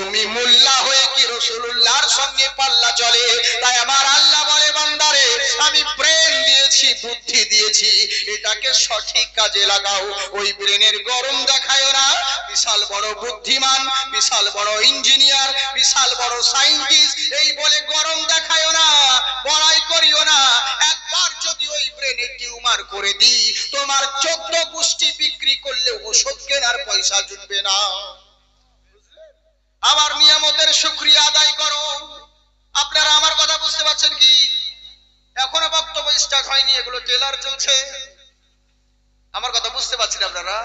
তুমি মোল্লা হয়ে কি রসুল্লাহর সঙ্গে পাল্লা চলে? তাই আমার আল্লাহ বলে, বান্দারে, আমি ব্রেন দিয়েছি, বুদ্ধি দিয়েছি, এটাকে সঠিক কাজে লাগাও। ওই ব্রেনের গরম দেখায় না। বিশাল বড় বুদ্ধিমান, বিশাল বড় ইঞ্জিনিয়ার, বিশাল বড় সাইন্টিস্ট, এই বলে গরম দেখায় না, বড়াই করিও না। একবার যদি ওই ব্রেনে টিউমার করে দিই, তোমার চোদ্দ পুষ্টি বিক্রি করলে ওষুধ কেনার পয়সা জুটবে না। আমার নিয়ামতের শুক্রিয়া আদায় করো। আপনারা আমার কথা বুঝতে পারছেন কি? এখনও বক্তব্য স্টার্ট হয়নি, এগুলো টেলার চলছে। আমার কথা বুঝতে পারছেন আপনারা?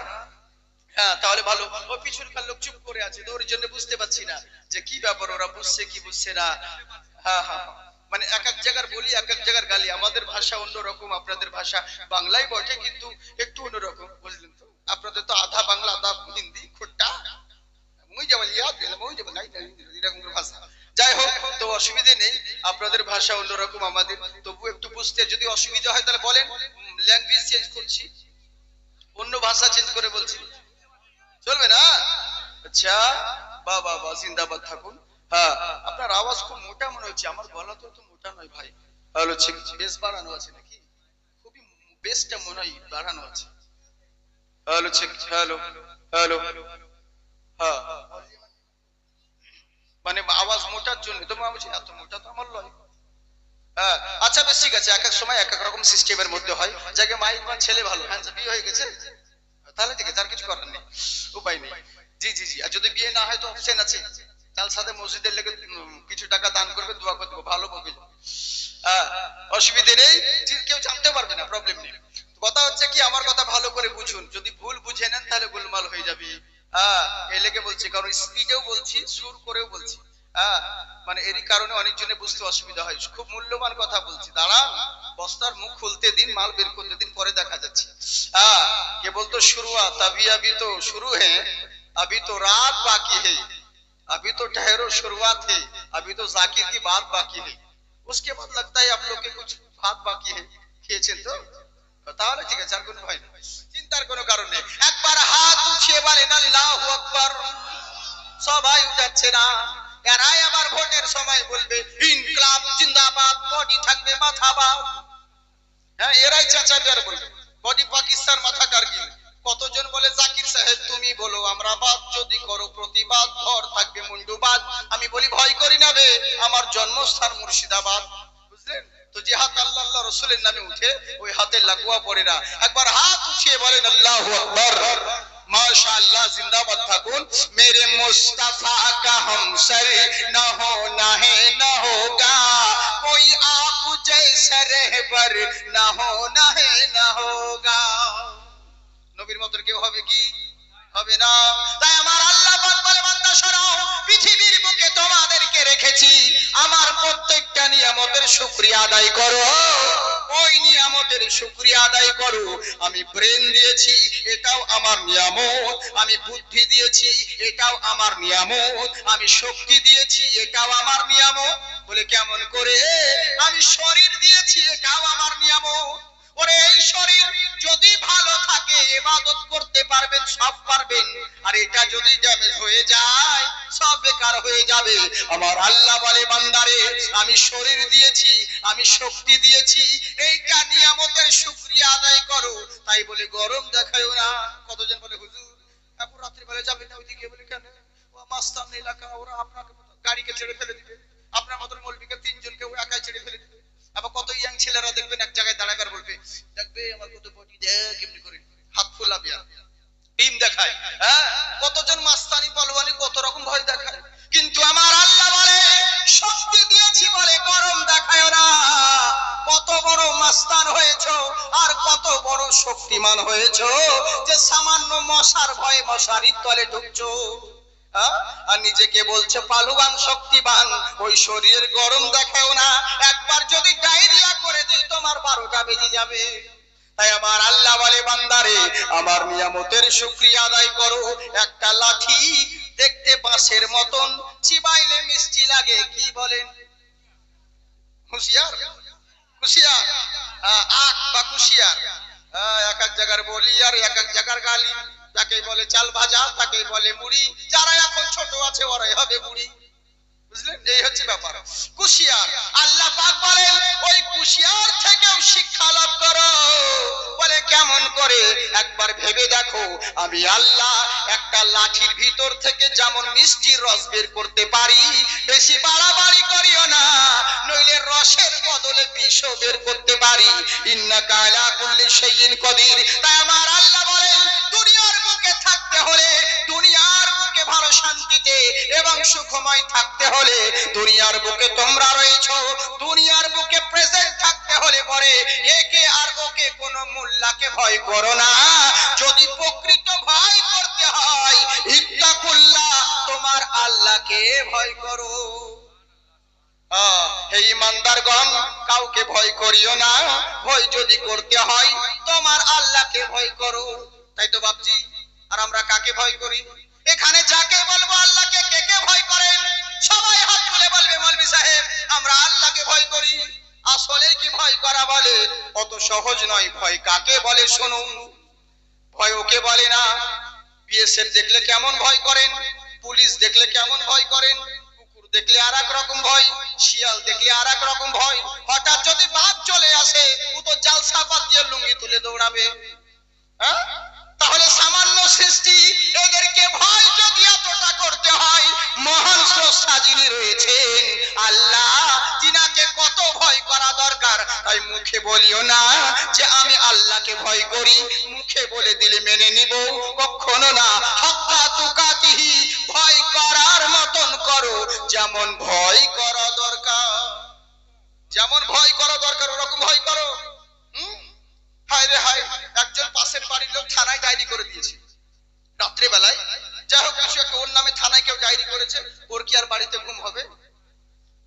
হ্যাঁ তাহলে ভালো। পিছনকার লোক চুপ করে আছে, তো ওর জন্য বুঝতে পারছি না যে কি ব্যাপার, ওরা বুঝছে কি বুঝছে না। হ্যাঁ হ্যাঁ মানে এক এক জায়গার বলি, এক এক জায়গার গালি। আমাদের ভাষা অন্যরকম, আপনাদের ভাষা বাংলাই বটে, কিন্তু একটু অন্যরকম, বুঝলেন তো? আপনাদের তো আধা বাংলা, আধা হিন্দি খোট্টা যাই হোক, তো অসুবিধে নেই, আপনাদের ভাষা অন্যরকম আমাদের। তবু একটু বুঝতে, যদি অসুবিধা হয় তাহলে বলেন ল্যাঙ্গুয়েজ চেঞ্জ করছি। অন্য ভাষা চেঞ্জ করে বলছি। চলবে না? আচ্ছা বা বা জিন্দাবাদ থাকুন। হ্যাঁ আপনার আওয়াজ খুব মোটা মনে হচ্ছে, আমার গলা তো মোটা নয় ভাই। ঠিক বেশ বাড়ানো আছে নাকি? খুবই বেশটা মনে হয় বাড়ানো আছে। হ্যালো হ্যালো হ্যালো হ্যাঁ। মানে আওয়াজ মোটার জন্য। তো বলছি, এত মোটা তো আমার লয়। হ্যাঁ। আচ্ছা বেশ, ঠিক আছে। এক এক সময় এক এক রকম সিস্টেমের মধ্যে হয়। যাকে ছেলে ভালো। হ্যাঁ বিয়ে হয়ে গেছে। তাহলে ঠিক আছে, আর কিছু করার নেই। উপায় নেই। জি জি জি। আর যদি বিয়ে না হয় তো অপশন আছে। তার সাথে মসজিদের লেগে কিছু টাকা দান করবে, দোয়া করে দেবো। ভালো হ্যাঁ। অসুবিধে নেই। কেউ জানতে পারবে না প্রবলেম নেই। কথা হচ্ছে কি, আমার কথা ভালো করে বুঝুন। যদি ভুল বুঝে নেন, তাহলে গোলমাল হয়ে যাবে। হ্যাঁ এই লেগে বলছি কারণ স্পিডেও বলছি সুর করেও বলছি হ্যাঁ মানে এরই কারণে অনেকজনে বুঝতে অসুবিধা হয় খুব মূল্যবান কথা বলছি দাঁড়ান বস্তার মুখ খুলতে দিন মাল বের করতে দিন পরে দেখা যাচ্ছে হ্যাঁ কে বলতো শুরুয়াত अभी अभी तो शुरू है अभी तो रात बाकी है अभी तो ठहरो शुरुआत है अभी तो जाकिर की बात बाकी है उसके बाद लगता है आप लोग के कुछ बात बाकी है খেয়েছেন তো তাহলে ঠিক আছে, আর কোনো ভয় নেই। চিন্তার কোনো কারণ নেই। একবার হাত উঠিয়ে বলেন সবাই উঠাচ্ছে না। এরাই আবার ভোটের সময় বলবে, ইনকলাব জিন্দাবাদ, বডি থাকবে মাথা হ্যাঁ এরাই চাচাবে আর বলবে। বডি পাকিস্তান, মাথা কারগিল কতজন বলে, জাকির সাহেব, তুমি বলো, আমরা বাদ যদি করো, প্রতিবাদ ঘর থাকবে মুন্ডুবাদ। আমি বলি, ভয় করি না বে, আমার জন্মস্থান মুর্শিদাবাদ। বুঝলেন? তো যে হাত আল্লাহ আল্লাহ রসুলের নামে উঠে ওই হাতে লাগুয়া পড়ে না একবার হাত উঠিয়ে বলেন আল্লাহু আকবার माशाअल्लाह जिंदाबाद থাকুন मेरे मुस्तफा का हमसर न होना है न होगा कोई आप जैसा रहबर न होना है न होगा নবীর মতন কেউ হবে কি হবে না। তাই আমার আল্লাহ বলে, বান্দা শোনো পৃথিবীর বুকে তোমাদেরকে রেখেছি। আমার প্রত্যেকটা নিয়ামতের শুকরিয়া আদায় করো। ওই নিয়ামতের শুকরিয়া আদায় করো। আমি ব্রেন দিয়েছি, এটাও আমার নিয়ামত। আমি বুদ্ধি দিয়েছি, এটাও আমার নিয়ামত। আমি শক্তি দিয়েছি, এটাও আমার নিয়ামত। বলে কেমন করে? আমি শরীর দিয়েছি, এটাও আমার নিয়ামত। ওরে, এই ইবাদত করতে পারবেন, সব পারবেন। আর এটা যদি ড্যামেজ হয়ে যায়, সব বেকার হয়ে যাবে। আমার আল্লাহ বলে, বান্দারে, আমি শরীর দিয়েছি, আমি শক্তি দিয়েছি, এইটা নিয়ামতের শুকরিয়া আদায় করো। তাই বলে, গরম দেখায়ও না। কতজন বলে, হুজুর এখন রাত্রি বেলা যাবেন না ওইদিকে? বলে, কেন? ও, মাস্তান এলাকা, ওরা আপনাকে গাড়িকে ছেড়ে ফেলে দিবে। আপনার মতন মৌলবীকে তিনজনকে ও একাই ছেড়ে ফেলে দিবে। আবার কত ইয়াং ছেলেরা দেখবেন এক জায়গায় দাঁড়াবার বলবে, দেখবে, আমার কত বডি দেখ, এমনি করে। হাত ফুলাবে আর ডিম দেখায় হ্যাঁ? কতজন মাস্তানি পালোয়ানি কত রকম ভয় দেখায়। কিন্তু আমার আল্লাহ বলে, শক্তি দিয়েছি বলে গরম দেখায় না। কত বড় মাস্তান হয়েছো আর কত বড় শক্তিমান হয়েছো যে সামান্য মশার ভয়ে মশারির তলে ঢুকছো। হ্যাঁ? আর নিজেকে বলছে, পালুবান, শক্তিবান, ওই শরীরের গরম দেখাও না। একবার যদি ডায়রিয়া করে দিই, তোমার বারোটা বেজে যাবে। তাই আমার আল্লাহ বলে, বান্দারে, আমার নিয়ামতের শুক্রিয়া আদায় করো। একটা লাঠি দেখতে বাঁশের মতন, চিবাইলে মিষ্টি লাগে, কি বলেন? হুঁশিয়ার? আখ বা কুশিয়ার? এক এক জায়গার বলি আর এক এক জায়গার গালি। তাকেই বলে চাল ভাজা, তাকেই বলে মুড়ি। যারা এখন ছোট আছে, ওরাই হবে বুড়ি বুঝলেন? এই হচ্ছে ব্যাপার। কুশিয়ার। আল্লাহ পাক বলেন করে একবার ভেবে দেখো, আমি আল্লাহ একটা লাঠির ভিতর থেকে যেমন মিষ্টির রস বের করতে পারি, বেশি বাড়াবাড়ি করিও না, নইলে রসের বদলে বিষ বের করতে পারি। ইন্না কালা কুল্লি শাইইন কদির। তাই আমার আল্লাহ শান্তিতে এবং সুখময় থাকতে হলে দুনিয়ার বুকে তোমরা রয়েছো। দুনিয়ার বুকে প্রেজেন্ট থাকতে হলে পরে একে আর ওকে কোনো মোল্লাকে ভয় করো না। যদি প্রকৃত ভয় করতে হয়, ইত্তাকুল্লাহ, তোমার আল্লাহকে ভয় করো। ইমানদারগণ, কাউকে ভয় করিও না। ভয় যদি করতে হয়, তোমার আল্লাহকে ভয় করো। তাই তো বাপজি, আর আমরা কাকে ভয় করি? এখানে যাকে বলব আল্লাহকে কে কে ভয় করেন? সবাই হাত তুলে বলবে মলবি সাহেব, আমরা আল্লাহকে ভয় করি। আসলে কি ভয় করা বলে? অত সহজ নয়। ভয় কাকে বলে শুনুন। ভয় ওকে বলে না। বিএসএফ দেখলে কেমন ভয় করেন? পুলিশ দেখলে কেমন ভয় করেন? কুকুর দেখলে আর এক রকম ভয়। শিয়াল দেখলে আর এক রকম ভয়। হঠাৎ যদি বাঘ চলে আসে, ও তো জালসা পাত দিয়ে লুঙ্গি তুলে দৌড়াবে। হ্যাঁ? তাহলে সামান্য সৃষ্টি এদেরকে ভয় যদি এতটা করতে হয়, মহান স্রষ্টা যিনি রয়েছেন, আল্লাহ তিনাকে কত ভয় করা দরকার। তাই মুখে বলিও না যে আমি আল্লাহকে ভয় করি, মুখে বলে দিলে মেনে নিব। কখনো না। হক্কা তুকাতিহি, ভয় করার মতন করো, যেমন ভয় করা দরকার। যেমন ভয় করা দরকার, ওরকম ভয় করো? হায় রে হায়। একজন পাশের বাড়ির লোক থানায় ডায়েরি করে দিয়েছে। রাত্রে বেলায় যাই হোক কিছু একটা ওর নামে থানায় কেউ ডায়েরি করেছে। ওর কি আর বাড়িতে ঘুম হবে?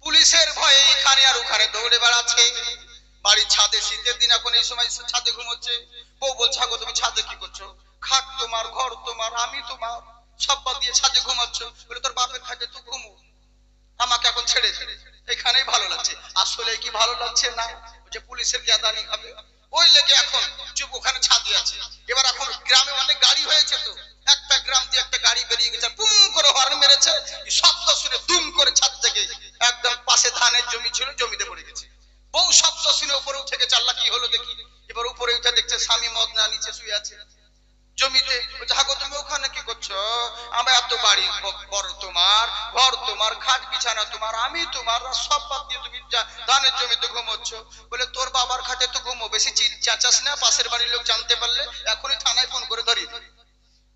পুলিশের ভয়ে এখানে আর ওখানে দৌড়ে বেড়াচ্ছে। বাড়ির ছাদে শীতের দিন এখন এই সময় ছাদে ঘুমোচ্ছে। বউ বলছে, আগো, তুমি ছাদে কি করছ? খাট তোমার, ঘর তোমার, আমি তোমার। সব বাদ দিয়ে ছাদে ঘুমাচ্ছ। বলে, তোর বাপের খাটে তুই ঘুমো। আমাকে এখন ছেড়ে দে। এখানেই ভালো লাগছে। আসলে কি ভালো লাগছে না? যে পুলিশের গ্যাদানি হবে। ওই লেগে এখন চুপ ওখানে ছাদি আছে। এবার এখন গ্রামে অনেক গাড়ি হয়েছে তো। একটা গ্রাম দিয়ে একটা গাড়ি বেরিয়ে গেছে, পুম করে হর্ন মেরেছে। শব্দ শুনে দুম করে ছাদ থেকে একদম পাশে ধানের জমি ছিল, জমিতে পড়ে গেছে। বউ শব্দ শুনে উপরে উঠে গেছে, আল্লাহ কি হলো দেখি। এবার উপরে উঠে দেখছে স্বামী মদ না, নিচে শুয়ে আছে। জমিতে হাগো, তুমি ওখানে কি করছ? আমার এত বাড়ি বড় তোমার, ঘর তোমার, খাট বিছানা তোমার, আমি তোমার সব বাদ দিয়ে তুমি ধানের জমিতে ঘুমোচ্ছ। বলে, তোর বাবার খাটে তো ঘুমো, বেশি চাচাস না, পাশের বাড়ির লোক জানতে পারলে এখনই থানায় ফোন করে ধরি।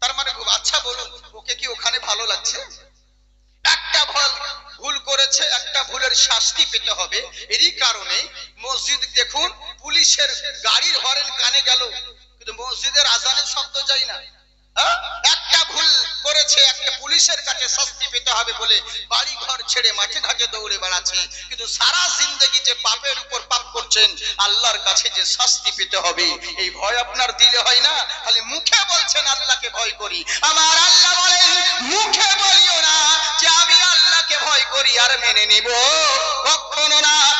তার মানে আচ্ছা বলুন, ওকে কি ওখানে ভালো লাগছে? একটা ভুল ভুল করেছে, একটা ভুলের শাস্তি পেতে হবে। এরই কারণে মসজিদ দেখুন, পুলিশের গাড়ির হরেন কানে গেল। কিন্তু মসজিদের আজানের শব্দ যায় না। হ্যাঁ? একটা ভুল করেছে, একটা পুলিশের কাছে শাস্তি পেতে হবে বলে বাড়ি ঘর ছেড়ে মাঠে ঘাটে দৌড়ে বেড়াচ্ছে। কিন্তু সারা জিন্দগি যে পাপের উপর পাপ করছেন, আল্লাহর কাছে যে শাস্তি পেতে হবে, এই ভয় আপনার দিলে হয় না? খালি মুখে বলছেন, আল্লাহকে ভয় করি। আমার আল্লাহ বলেন, মুখে বলিও না যে আমি আল্লাহকে ভয় করি আর মেনে নিব। কখনো না।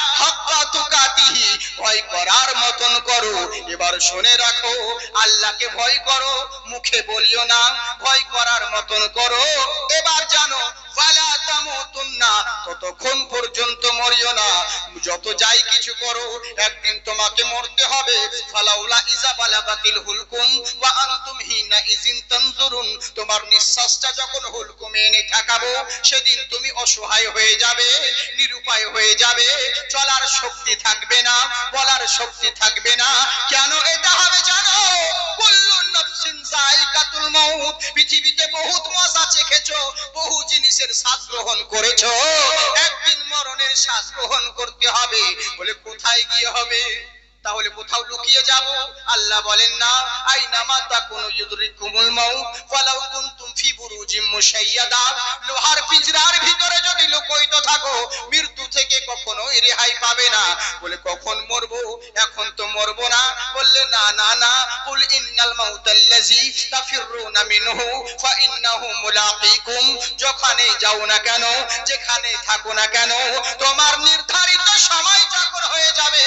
তুকাতিহি ভয় করার মতন করো। এবার শুনে রাখো, আল্লাহকে ভয় করো, মুখে বলিও না, ভয় করার মতন করো। এবার জানো ততক্ষণ পর্যন্ত মরিও না। যত যাই কিছু করো, একদিন তোমাকে মরতে হবে। ফালাউলা ইজা বালাগাতিল হুলকুম, ওয়া আনতুম হিনা ইজিন তানজুরুন। তোমার নিঃশ্বাসটা যখন হুলকুমে এনে ঠেকাবো, সেদিন তুমি অসহায় হয়ে যাবে, নিরুপায় হয়ে যাবে। চলার শক্তি থাকবে না, বলার শক্তি থাকবে না। কেন এটা হবে জানো? পৃথিবীতে বহুত চেখেছো, বহু জিনিসের গ্রহণ করেছ। একদিন মরণের স্বাদ গ্রহণ করতে হবে। বলে কোথায় গিয়ে হবে? তাহলে কোথাও লুকিয়ে যাব। আল্লাহ বলেন না আইনা মাতা কোন ইউদরিকুমুল লোহার ভিতরে যদি থাকো, মৃত্যু থেকে কখনো রেহাই পাবে না। বলে, কখন মরবো? এখন তো মরবো না। বললে, না না না। কুল ইন্নাল মিনহু, ফা ইন্নাহু মুলাকিকুম। যেখানে যাও না কেন? যেখানে থাকো না কেন? তোমার নির্ধারিত সময় যখন হয়ে যাবে,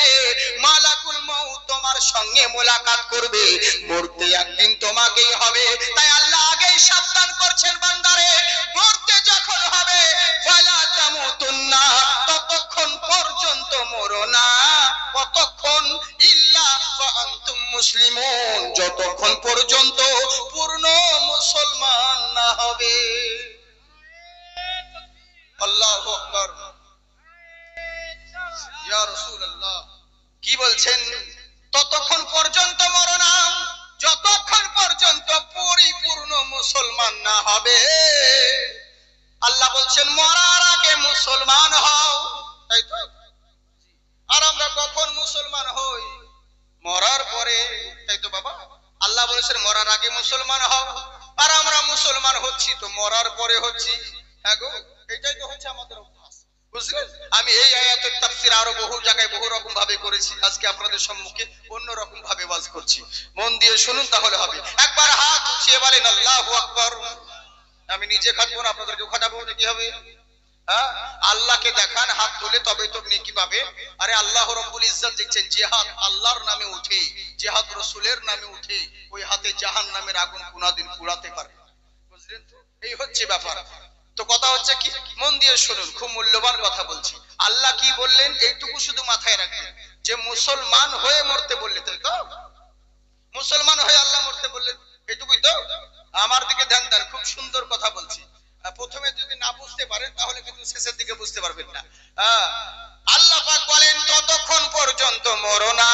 মালাকুল মউত তোমার সঙ্গে মোলাকাত করবে। মরতে একদিন তোমাকেই হবে। তাই আল্লাহ আগেই সাবধান করছেন বান্দারে, মরতে যখন হবে, ফালা তামুতুন্না, ততক্ষণ পর্যন্ত মরো না। কতক্ষণ? ইল্লা আনতুম মুসলিমুন। যতক্ষণ পর্যন্ত পূর্ণ মুসলমান না হবে। আল্লাহু আকবার। ইয়া রাসূলুল্লাহ। কি বলছেন? ততক্ষণ পর্যন্ত মরো না। যতক্ষণ পর্যন্ত পরিপূর্ণ মুসলমান না হবে, আল্লাহ বলছেন, মরার আগে মুসলমান হও। তাই তো? আর আমরা কখন মুসলমান হই? মরার পরে, তাই তো বাবা? আল্লাহ বলেছেন, মরার আগে মুসলমান হও। আর আমরা মুসলমান হচ্ছি, তো মরার পরে হচ্ছি। হ্যাঁ গো এটাই তো হচ্ছে আমাদের বুঝলেন? আমি এই আয়াতের তাফসীর আরও বহু জায়গায় বহু রকম ভাবে করেছি। আজকে আপনাদের সম্মুখে অন্য রকম ভাবে ওয়াজ করছি। মন দিয়ে শুনুন তাহলে হবে। একবার হাত উঠিয়ে বলেন, আল্লাহু আকবার। আমি নিজে খাটবো না, আপনাদেরকে খাটাবো কি হবে? হ্যাঁ? আল্লাহকে দেখান, হাত তুলে তবে তো নেকি পাবে। আরে আল্লাহ রব্বুল ইজ্জত দেখছেন, জিহাদ আল্লাহর নামে উঠে, জিহাদ রসুলের নামে উঠে, ওই হাতে জাহান নামের আগুন কোনাদিন পুড়াতে পারে বুঝলেন তো? এই হচ্ছে ব্যাপার। তো কথা হচ্ছে কি? মন দিয়ে শুনুন, খুব মূল্যবান কথা বলছি। আল্লাহ কি বললেন? এইটুকু শুধু মাথায় রাখবেন। যে মুসলমান হয়ে মরতে বললে তাই তো? মুসলমান হয়ে আল্লাহ মরতে বললেন এটুকুই তো? আমার দিকে ধ্যান দেন, খুব সুন্দর কথা বলছি। প্রথমে যদি না বুঝতে পারেন, তাহলে কিন্তু শেষের দিকে বুঝতে পারবেন না। আল্লাহ পাক বলেন, ততক্ষণ পর্যন্ত মরো না।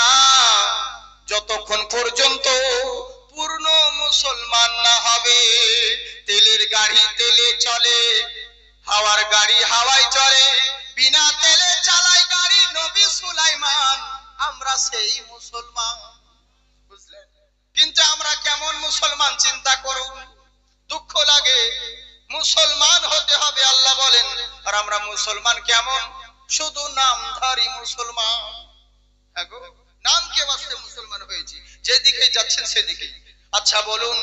বিনা তেলে চালায় গাড়ি নবী সুলাইমান। আমরা সেই মুসলমান। কিন্তু আমরা কেমন মুসলমান চিন্তা করুন। দুঃখ লাগে। মুসলমান হতে হবে আল্লাহ বলেন। আর আমরা মুসলমান কেমন? শুধু নামধারী মুসলমান। হ্যাঁ গো, নামকে বাঁচতে মুসলমান হয়েছি। যেদিকে যাচ্ছেন সেদিকে। আচ্ছা বলুন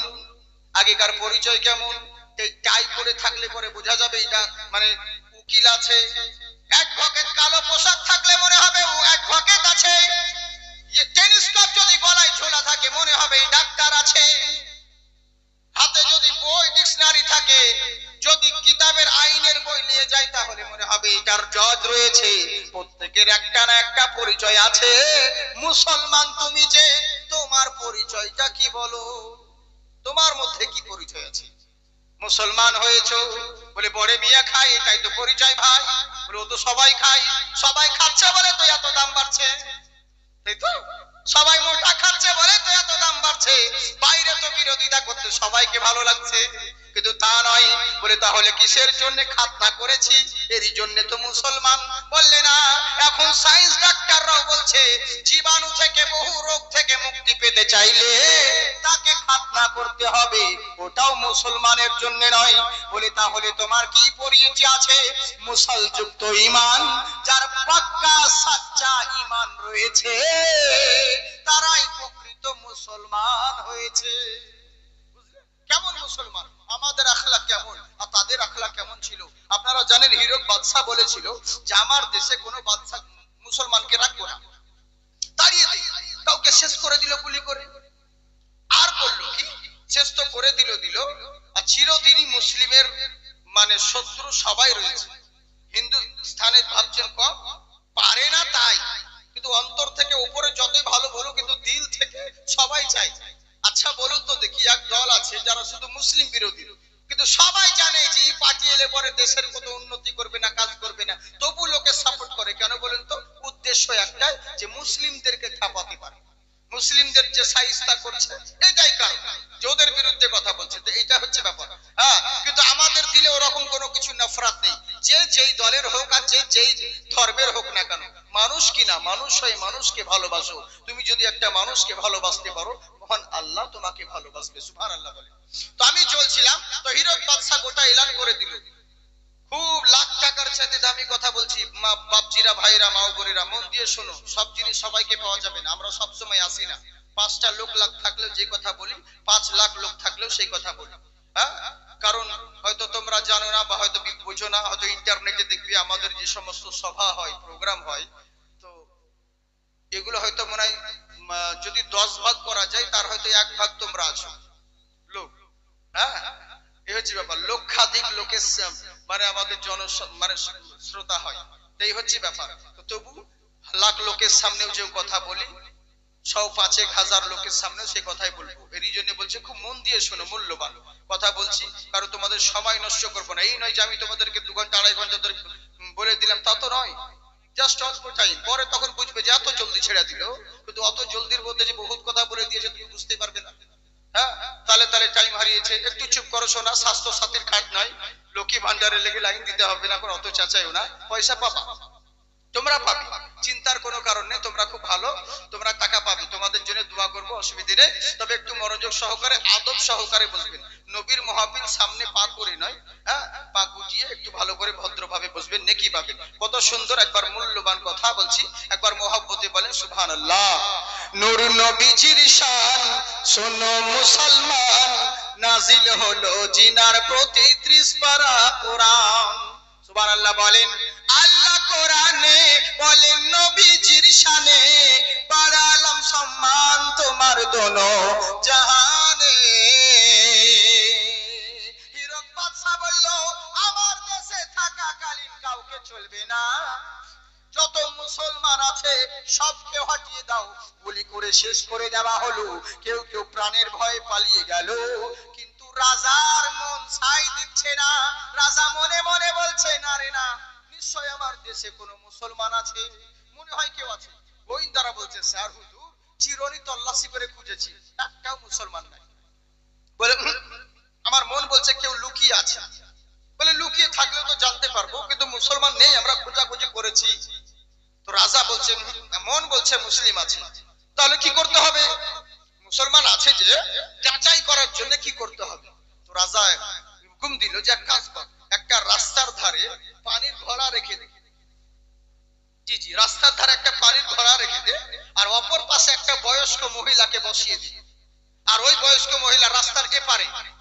আগেকার পরিচয় কেমন? এই টাই পরে থাকলে পরে বোঝা যাবে এটা। মানে উকিল আছে এক ভকেট কালো পোশাক থাকলে মনে হবে, ও এক ভকেট আছে। টেলিস্কোপ যদি গলায় ঝোলা থাকে, মনে হবে ডাক্তার আছে। হাতে যদি বই, ডিকশনারি থাকে, যদি কিতাবের আইনের বই নিয়ে যায়, তাহলে মনে হবে এটার জজ রয়েছে। প্রত্যেকের একটা না একটা পরিচয় আছে। মুসলমান তুমি যে, তোমার পরিচয়টা কি বলো? মুসলমান হয়েছো? বলে, বড়ে মিয়া খাই এটাই তো পরিচয় ভাই। বলে, ও তো সবাই খাই সবাই খাচ্ছে বলে তো এত দাম বাড়ছে। তাই তো? সবাই মোটা খাচ্ছে বলে তো এত দাম বাড়ছে। বাইরে তো বিরোধিতা করতে সবাইকে ভালো লাগছে। কিন্তু তা নয়। বলে, তাহলে কিসের জন্য খাতনা করেছি? এরই জন্য তো মুসলমান। বললে, না, এখন সায়েন্স ডাক্তাররাও বলছে, জীবাণু থেকে বহু রোগ থেকে মুক্তি পেতে চাইলে তাকে খাতনা করতে হবে। ওটাও মুসলমানের জন্য নয়। বলে, তাহলে তোমার কি পরিচয় আছে? মুসলযুক্ত ঈমান, যার পাক্কা সাচ্চা ঈমান রয়েছে, তারাই প্রকৃত মুসলমান হয়েছে। কেমন মুসলমান? আমাদের আখলা কেমন? আর তাদের আখলা কেমন ছিল? আপনারা জানেন হিরক বাদশাহ বলেছিল যে, আমার দেশে কোনো বাদশাহ মুসলমানকে রাখব না। তাড়িয়ে দিই। কাউকে শেষ করে দিল গুলি করে। আর করল কি? শেষ তো করে দিল দিল। আর চিরদিনই মুসলিমের মানে শত্রু সবাই রয়েছে। হিন্দুস্থানে ভাবছেন কম পারে না তাই। কিন্তু অন্তর থেকে উপরে যতই ভালো বলো কিন্তু দিল থেকে সবাই চাই আচ্ছা বলুন তো দেখি, এক দল আছে যারা শুধু মুসলিম বিরোধী। কিন্তু সবাই জানে যে এই পার্টি এলে পরে দেশের কত উন্নতি করবে না, কাজ করবে না। তবু লোকে সাপোর্ট করে। কেন বলেন তো? উদ্দেশ্য একটাই যে মুসলিমদেরকে থাপাতে পারে। মুসলিমদের যে সাইস্তা করছে, এটাই কারণ। যে ওদের বিরুদ্ধে কথা বলছে, তো এটা হচ্ছে ব্যাপার। হ্যাঁ কিন্তু আমাদের দিলে ওরকম কোনো কিছু নফরাত নেই। যে যেই দলের হোক আর যে যেই ধর্মের হোক না কেন, মানুষ কিনা মানুষ হয়ে মানুষকে ভালোবাসো। তুমি যদি একটা মানুষকে ভালোবাসতে পারো মহান আল্লাহ তোমাকে ভালোবাসবে সুবহান আল্লাহ বলে। তো আমি চলছিলাম, তো হিরক বাদশাহ গোটা এলান করে দিল। খুব লাখ টাকার চাইতে দামি কথা বলছি। মা, বাপজিরা, ভাইরা, মা বোনেরা, মন দিয়ে শোনো, সব জিনিস সবাইকে পাওয়া যাবে না, আমরা সব সময় আসি না। পাঁচটা লোক লাখ থাকলেও যে কথা বলি, পাঁচ লাখ লোক থাকলেও সেই কথা বলি। হ্যাঁ? কারণ হয়তো তোমরা জানো না বা হয়তো বোঝো না, হয়তো ইন্টারনেটে দেখবে আমাদের যে সমস্ত সভা হয়, প্রোগ্রাম হয়, তো এগুলো হয়তো মনে হয় যদি দশ ভাগ করা যায়, তার হয়তো এক ভাগ তোমরা আছো। লোক হ্যাঁ? এই হচ্ছে ব্যাপার। লক্ষাধিক লোকের মানে আমাদের জন মানে শ্রোতা হয়। এই হচ্ছে ব্যাপার। তবু লাখ লোকের সামনেও যে কথা বলি সব পাঁচেক হাজার লোকের সামনে সে কথাই বলব। এরই জন্য বলছে, খুব মন দিয়ে শোনো, মূল্যবান কথা বলছি। কারণ তোমাদের সময় নষ্ট করব না। এই নয় যে আমি তোমাদেরকে দু ঘণ্টা, আড়াই ঘণ্টা ধরে বলে দিলাম, তা তো নয়। জাস্ট অল্প টাইম পরে তখন বুঝবে যে এত জলদি ছেড়ে দিল। কিন্তু অত জলদির মধ্যে যে বহুত কথা বলে দিয়েছে তুমি বুঝতে পারবে না। হ্যাঁ? তাহলে তালে টাইম হারিয়েছে। একটু চুপ করো শোনা স্বাস্থ্য সাথীর কার্ড নাই লক্ষ্মী ভান্ডারের লেগে লাইন দিতে হবে না, কোনো অত চাচাইও না। পয়সা পাবা। তোমরা পাবে। চিন্তার কোনো কারণ নেই, তোমরা খুব ভালো, তোমরা টাকা পাবে। তোমাদের জন্য দোয়া করব অসুবিধে নেই, তবে একটু মনোযোগ সহকারে, আদব সহকারে বসবেন। নবীর মহাবীর সামনে পা করে নয় হ্যাঁ? পা গুটিয়ে একটু ভালো করে ভদ্রভাবে বসবেন, নেকি পাবেন কত সুন্দর একবার মূল্যবান কথা বলছি, একবার মহাব্বতে বলেন সুবহান আল্লাহ নূর নবীজির শান, শোনো মুসলমান, নাজিল হলো জিনার প্রতি ত্রিশ পারা কোরআন। সুবহানাল্লাহ বলেন, আল্লাহ কোরআনে বলেন, নবীজির শানে বাড়ালাম সম্মান তোমার দোনো জাহানে। হিরক বাদশা বলল, আমার দেশে থাকাকালীন কাউকে চলবে না। যত মুসলমান আছে, সবকে হটিয়ে দাও। গুলি করে শেষ করে দেওয়া হলো। কেউ কেউ প্রাণের ভয়ে পালিয়ে গেল। রাজার মন ছাই দিচ্ছে না। রাজা মনে মনে বলছে, না রে না নিশ্চয় আমার দেশে কোনো মুসলমান আছে। মনে হয় কেউ আছে। গোয়েন্দারা বলছে, স্যার হুজুর, চিরনি তল্লাশি করে খুঁজেছি, একটাও মুসলমান নাই। বলে আমার মন বলছে কেউ লুকিয়ে আছে। বলে, লুকিয়ে থাকলেও তো জানতে পারব, কিন্তু মুসলমান নেই, আমরা খোঁজাখুঁজি করেছি। তো রাজা বলছে মন বলছে মুসলিম আছে, তাহলে কি করতে হবে? মুসলমান আছে যে যাচাই করার জন্য কি করতে হবে? তো রাজা হুকুম দিল যে এক কাজ কর, একটা রাস্তার ধারে পানির ঘোড়া রেখে দে। জি জি, রাস্তার ধারে একটা পানির ঘোড়া রেখে দে আর অপর পাশে একটা বয়স্ক মহিলাকে বসিয়ে আর ওই বয়স্ক মহিলা রাস্তার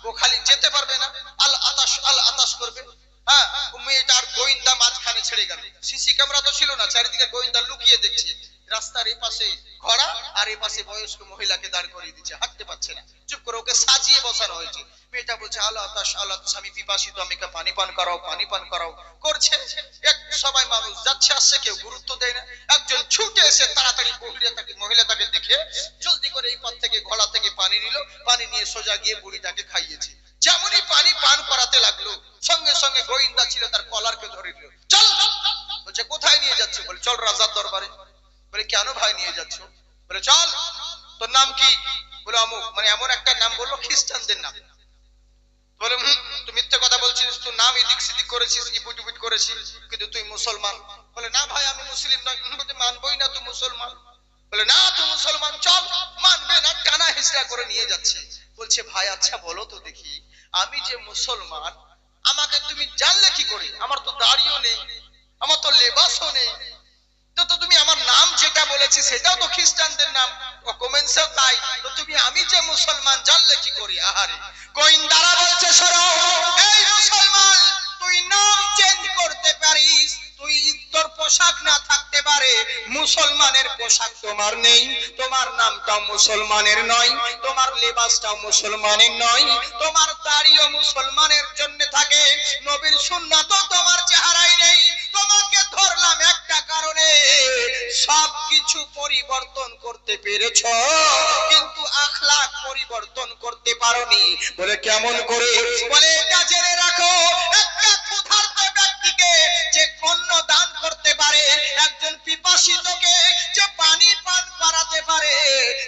ও খালি যেতে পারবে না, আল আতাস আল আতাস করবে। হ্যাঁ ও মেয়েটা আর গোয়েন্দা মাঝখানে ছেড়ে গেল। সিসি ক্যামেরা তো ছিল না, চারিদিকে গোয়েন্দা লুকিয়ে দেখছে। রাস্তার এই পাশে ঘোড়া আর এই পাশে বয়স্ক মহিলাকে দাঁড় করিয়ে দিচ্ছে, হাঁটতে পারছে না। চুপ করে ওকে সাজিয়ে বসানো হয়েছে মেয়েটা বলছে, আল্লাহ আতাস আল্লাহ আতাস আমি পিপাসিত আমাকে পানি পান করাও, পানি পান করাও করছে। এক সবাই মানুষ যাচ্ছে, আসছে, কেউ গুরুত্ব দেয় না। একজন ছুটে এসে তাড়াতাড়ি মহিলা তাকে মহিলা তাকে দেখে জলদি করে এই পথ থেকে, ঘোড়া থেকে পানি নিল। পানি নিয়ে সোজা গিয়ে বুড়িটাকে খাইয়েছে। যেমনই পানি পান করাতে লাগল, সঙ্গে সঙ্গে গোয়েন্দা ছিল, তার কলারকে ধরে নিল। চল! বলছে, কোথায় নিয়ে যাচ্ছে? বলে, চল রাজার দরবারে। বলে, কেন ভাই নিয়ে যাচ্ছ? বলে, চল, তোর নাম কি? বলে, অমুক। মানে এমন একটা নাম বলল, খ্রিস্টানদের নাম। বলে তুই মিথ্যে কথা বলছিস তুই নাম এদিক সেদিক করেছিস, ইপুট ইপুট করেছিস, কিন্তু তুই মুসলমান। বলে, না ভাই, আমি মুসলিম নয় মানবই না তুই মুসলমান। বলে, না, তুই মুসলমান, চল, মানবে না, টানা হিসড়া করে নিয়ে যাচ্ছে। বলছে, ভাই আচ্ছা বলো তো দেখি, আমি যে মুসলমান, আমাকে তুমি জানলে কি করে? আমার তো দাড়িও নেই, আমার তো লেবাসও নেই তো তো তুমি আমার নাম যেটা বলেছি, সেটাও তো খ্রিস্টানদের নাম। কমেন্সেও তাই। তো তুমি আমি যে মুসলমান, জানলে কি করি? আহারে। গোয়েন্দারা বলছে শোনো এই মুসলমান, তুই নাম চেঞ্জ করতে পারিস। তুই তোর পোশাক না থাকতে পারে। মুসলমানের পোশাক তোমার নেই। তোমার নামটাও মুসলমানের নয়। তোমার লেবাসটাও মুসলমানের নয়। তোমার দাড়িও মুসলমানের জন্য থাকে। নবীর সুন্নাত তোমার চেহারাই নেই। তোমাকে ধরলাম একটা কারণে। সবকিছু পরিবর্তন করতে পেরেছ, কিন্তু আখলাক পরিবর্তন করতে পারোনি। বলে, কেমন করে? বলে, এটা জেনে রাখো, একটা ক্ষুধার্ত ব্যক্তিকে যে দান করতে পারে, একজন পিপাসিতকে যে পানি পান করাতে পারে,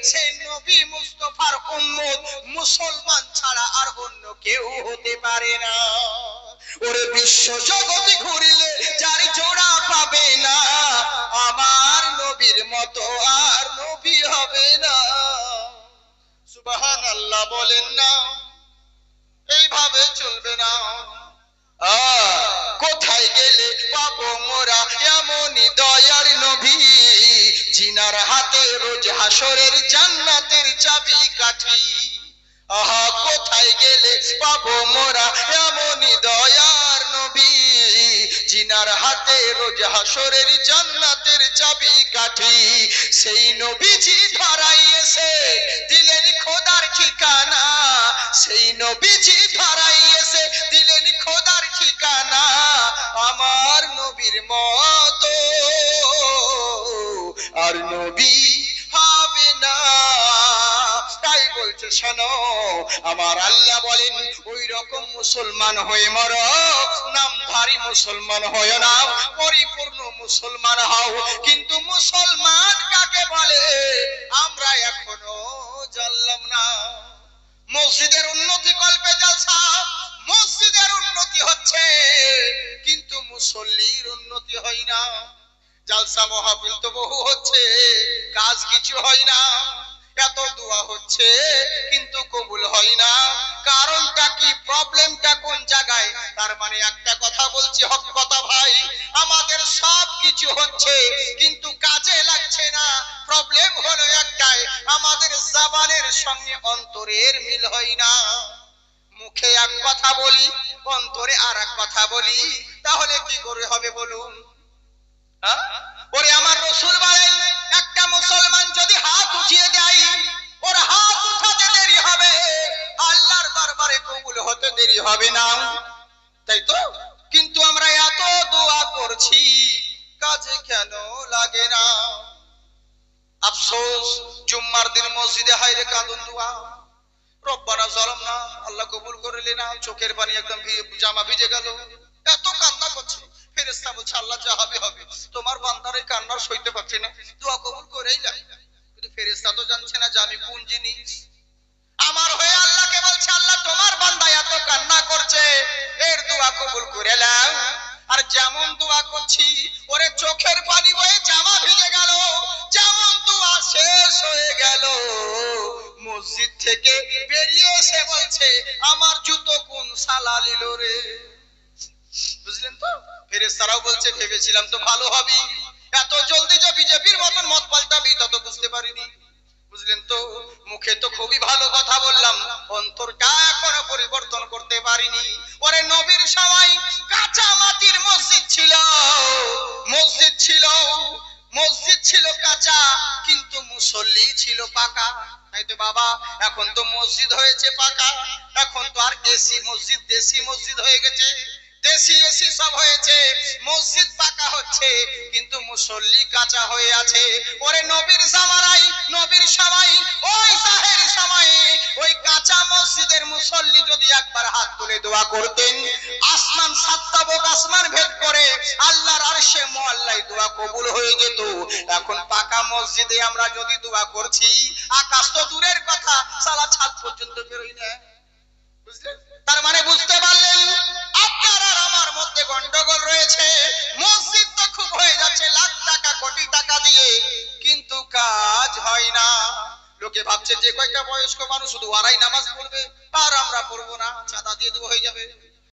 সে নবী মুস্তফার উম্মত মুসলমান ছাড়া আর অন্য কেউ হতে পারে না। ওরে বিশ্ব জগতে ঘুরিলে যার জোড়া পাবে না, আমার নবীর মতো আর নবী হবে না। সুবহান আল্লাহ বলেন না, এইভাবে চলবে না। কোথায় গেলে পাবো মোরা? এমনই দয়ার নবী, জিনার হাতে রোজ হাসরের জান্নাতের চাবি কাঠি। আহা, কোথায় গেলে পাবো মোরা? এমনই দয়ার নবী। জিনার হাতে রোজ হাসরের জান্নাতের চাবি কাঠি। সেই নবীজি ধরাই এসে দিলেন খোদার ঠিকানা। সেই নবীজি ধরাই এসে দিলেন খোদার ঠিকানা। আমার নবীর মতো আর নবী হবে না। তাই বলছে, শোনো। আমার আল্লাহ বলেন ওই রকম মুসলমান হয়ে মর নামধারী মুসলমান হয় না পরিপূর্ণ মুসলমান হও। কিন্তু মুসলমান কাকে বলে? আমরা এখনও জানলাম না। মসজিদের উন্নতি কল্পে জলসা, মসজিদের উন্নতি হচ্ছে, কিন্তু মুসল্লির উন্নতি হয় না। জালসা মহাবিল তো বহু হচ্ছে, কাজ কিছু হয় না। এত দোয়া হচ্ছে, কিন্তু কবুল হয় না। কারণটা কি? প্রবলেমটা কোন জায়গায়? তার মানে একটা কথা বলছি, হক কথা ভাই। আমাদের সব কিছু হচ্ছে, কিন্তু কাজে লাগছে না। প্রবলেম হলো একটাই, আমাদের জাবানের সঙ্গে অন্তরের মিল হয় না। মুখে এক কথা বলি, অন্তরে আর এক কথা বলি, তাহলে কি করে হবে বলুন? দেরি হবে না। তাই তো? কিন্তু আমরা এত দোয়া করছি, কাজে কেন লাগে না? আফসোস, জুম্মার দিন মসজিদে হাইরে কাঁদুন দোয়া। রব্বানা জলম না আল্লাহ কবুল করলে না চোখের পানি একদম জামা ভিজে গেল। এত কান্না করছে। ফেরেস্তা বলছে, আল্লাহ যা হবে হবে। তোমার বান্দার এই কান্নার সইতে পারছি না। দোয়া কবুল করেই যায় কিন্তু ফেরেস্তা তো জানছে না যে আমি কোন জিনিস। আমার হয়ে আল্লাহকে বলছে, আল্লাহ তোমার বান্দা এত কান্না করছে। এর দোয়া কবুল করে নাও। আর যেমন দোয়া করছি, ওরে চোখের পানি বয়ে জামা ভিজে গেল। যেমন দোয়া শেষ হয়ে গেল। মসজিদ থেকে বেরিয়ে এসে বলছে, আমার জুতো কোন সালা নিল রে? বুঝলেন তো? ফেরেস্তারাও বলছে, ভেবেছিলাম তো ভালো হবি। এত জলদি যে বিজেপির মতন মত পাল্টাবি তত বুঝতে পারিনি। বুঝলেন তো? মুখে তো খুবই ভালো কথা বললাম। অন্তরটা এখনও পরিবর্তন করতে পারিনি। ওরে নবীর সময় কাঁচা মাটির মসজিদ ছিল। মসজিদ ছিল। মসজিদ ছিল কাঁচা, কিন্তু মুসল্লি ছিল পাকা। তাই তো বাবা, এখন তো মসজিদ হয়েছে পাকা। এখন তো আর এসি মসজিদ, দেশি মসজিদ হয়ে গেছে। দেশি এসি সব হয়েছে, মসজিদ পাকা হচ্ছে, কিন্তু মুসল্লি কাঁচা হয়ে আছে। ওরে নবীর নবীর সময়, ওই সাহের ওই কাঁচা মসজিদের মুসল্লি যদি একবার হাত তুলে দোয়া করতেন, আসমান সাতটা বোক আসমান ভেদ করে, আল্লাহর আরশে মোয়াল্লাই দোয়া কবুল হয়ে যেত। এখন পাকা মসজিদে আমরা যদি দোয়া করছি, আকাশ তো দূরের কথা সালা ছাদ পর্যন্ত বেরোই না। বুঝলেন? তার মানে বুঝতে পারলেন, আপনার আর আমার মধ্যে গন্ডগোল রয়েছে। মসজিদ তো খুব হয়ে যাচ্ছে, লাখ টাকা, কোটি টাকা দিয়ে, কিন্তু কাজ হয় না। লোকে ভাবছে যে কয়েকটা বয়স্ক মানুষ শুধু ওরাই নামাজ পড়বে, আর আমরা পড়ব না, চাঁদা দিয়ে দেবো হয়ে যাবে।